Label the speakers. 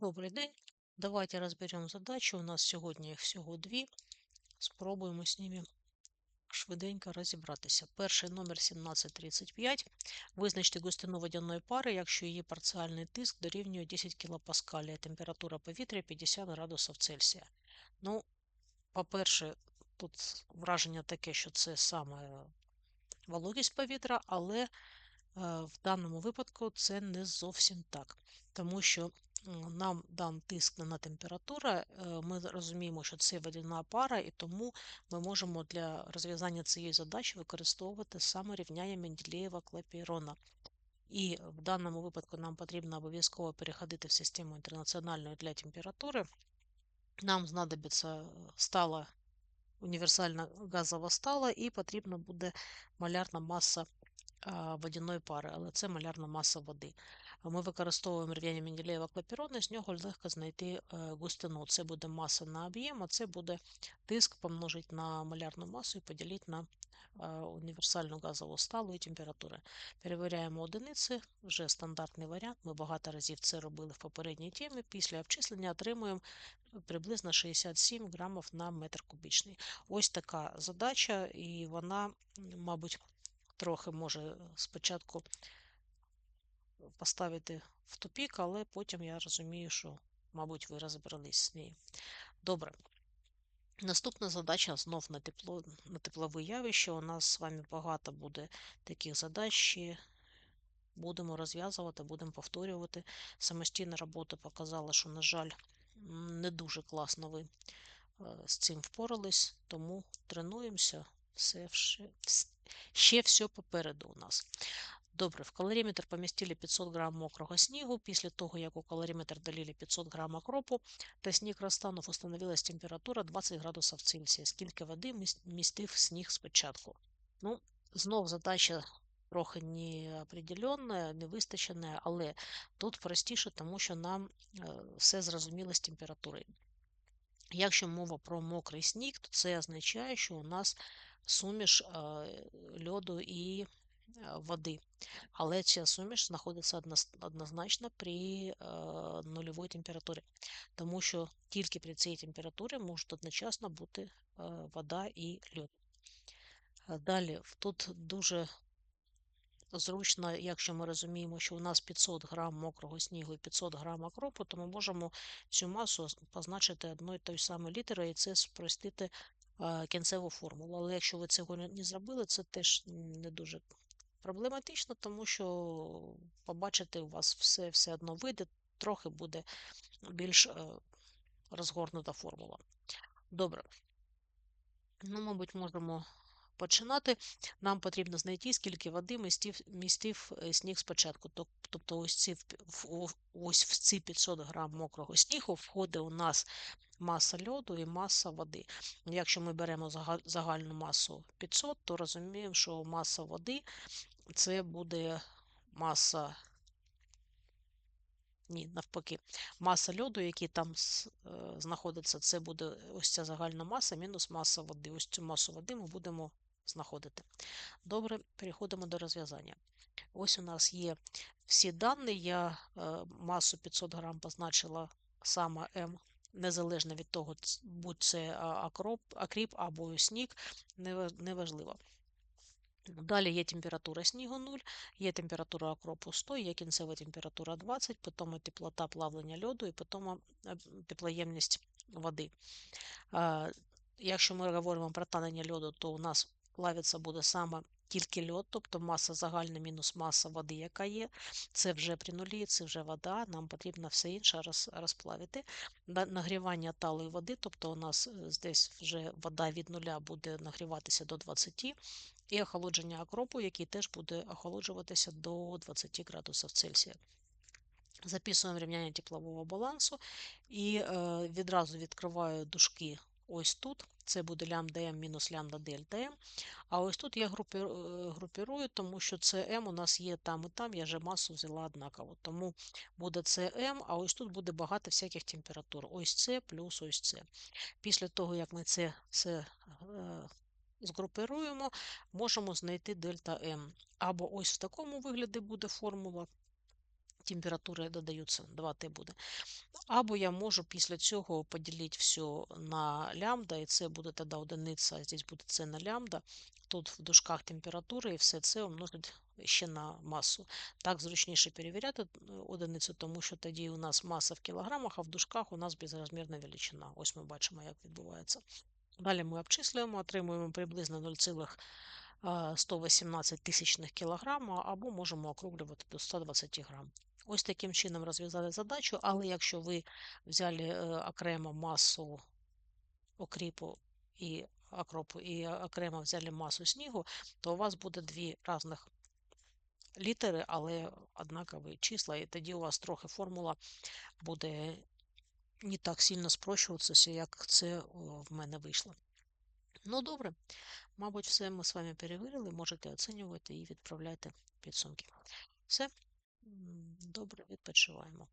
Speaker 1: Добрий день. Давайте разберем задачи. У нас сьогодні їх всього дві. Спробуємо з ними швиденько розібратися. Перший номер 1735. Визначте густину водяної пари, якщо її парціальний тиск дорівнює 10 кПа, а температура повітря 50 градусів Цельсія. Ну, по-перше, тут враження таке, що це саме вологість повітря, але е, в даному випадку це не зовсім так, тому що нам дан тиск дана температура, е, ми розуміємо, що це водяна пара, і тому ми можемо для розв'язання цієї задачі використовувати саме рівняння Менделєєва клапейрона І в даному випадку нам потрібно обов'язково переходити в систему інтернаціональної для температури. Нам знадобиться стала універсальна газова стала, і потрібна буде малярна маса водяної пари, але це малярна маса води. Ми використовуємо рівняння Менделєєва клапірона, з нього легко знайти е, густину. Це буде маса на об'єм, а це буде тиск помножити на малярну масу і поділити на е, універсальну газову сталу і температуру. Перевіряємо одиниці, вже стандартний варіант. Ми багато разів це робили в попередній темі. Після обчислення отримуємо приблизно 67 грамів на метр кубічний. Ось така задача, і вона, мабуть, трохи може спочатку поставити в тупік, але потім я розумію, що, мабуть, ви розібрались з нею. Добре. Наступна задача знов на тепло, на теплове явище. У нас з вами багато буде таких задач. Будемо розв'язувати, будемо повторювати. Самостійна робота показала, що, на жаль, не дуже класно ви е, з цим впорались, тому тренуємося. все, Все, Ще все попереду у нас. Добре, в калоріметр помістили 500 грам мокрого снігу. Після того, як у калоріметр долили 500 грам окропу, та сніг розтанув, установилась температура 20 градусів Цельсія. Скільки води містив сніг спочатку? Ну, Знов задача трохи неопределенна, не вистачена, але тут простіше, тому що нам е, все зрозуміло з температурою. Якщо мова про мокрий сніг, то це означає, що у нас суміш е, льоду і Е, води. Але ця суміш знаходиться однозначно при е, нульовій температурі, тому що тільки при цій температурі можуть одночасно бути вода і льод. Далі, тут дуже зручно, якщо ми розуміємо, що у нас 500 грам мокрого снігу і 500 грам окропу, то ми можемо цю масу позначити одною тою самою літерою і це спростити кінцеву формулу. Але якщо ви цього не зробили, це теж не дуже Проблематично, тому що побачити у вас все все одно вийде, трохи буде більш е, розгорнута формула. Добре. Ну, мабуть, можемо починати. Нам потрібно знайти, скільки води містив містив е, сніг спочатку. Тобто, ось ці ось в ці 500 грам мокрого снігу входить у нас маса льоду і маса води. Якщо ми беремо загальну масу 500, то розуміємо, що маса води це буде маса, ні, навпаки, маса льоду, який там е, знаходиться, це буде ось ця загальна маса мінус маса води. Ось цю масу води ми будемо знаходити. Добре, переходимо до розв'язання. Ось у нас є всі дані. Я е, масу 500 грам позначила саме М, незалежно від того, будь це акроп, акріп або сніг, неважливо. Далі є температура снігу 0, є температура окропу 100, є кінцева температура 20, потім теплота плавлення льоду і потім е, теплоємність води. Якщо ми говоримо про танення льоду, то у нас плавиться буде саме тільки льод, тобто маса загальна мінус маса води, яка є. Це вже при нулі, це вже вода, нам потрібно все інше розплавити. Нагрівання талої води, тобто у нас е, десь вже вода від нуля буде нагріватися до 20, і охолодження окропу, який теж буде охолоджуватися до 20 градусів Цельсія. Записуємо рівняння теплового балансу і е, відразу відкриваю дужки ось тут. Це буде лямбда М мінус лямбда дельта М. А ось тут я е, групірую, тому що це М у нас є там і там, я вже масу взяла однаково. Тому буде це М, а ось тут буде багато всяких температур. Ось це плюс ось це. Після того, як ми це все е, згрупируємо, можемо знайти дельта М. Або ось в такому вигляді буде формула. Температури додаються, 2Т буде. Або я можу після цього поділити все на лямбда, і це буде тоді одиниця, здесь буде це на лямбда. Тут в дужках температури і все це умножить ще на масу. Так зручніше перевіряти е, одиницю, тому що тоді у нас маса в кілограмах, а в дужках у нас безрозмірна величина. Ось ми бачимо, як відбувається. Далі ми обчислюємо, отримуємо приблизно 0,118 тисячних кілограма, або можемо округлювати до 120 грам. Ось таким чином розв'язали задачу, але якщо ви взяли е, окремо масу окріпу і окропу і окремо взяли масу снігу, то у вас буде дві різних літери, але однакові числа, і тоді у вас трохи формула буде не так сильно спрощуватися, як це в мене вийшло. Ну, добре, мабуть, все ми з вами перевірили, можете оцінювати і відправляти підсумки. Все, добре, відпочиваємо.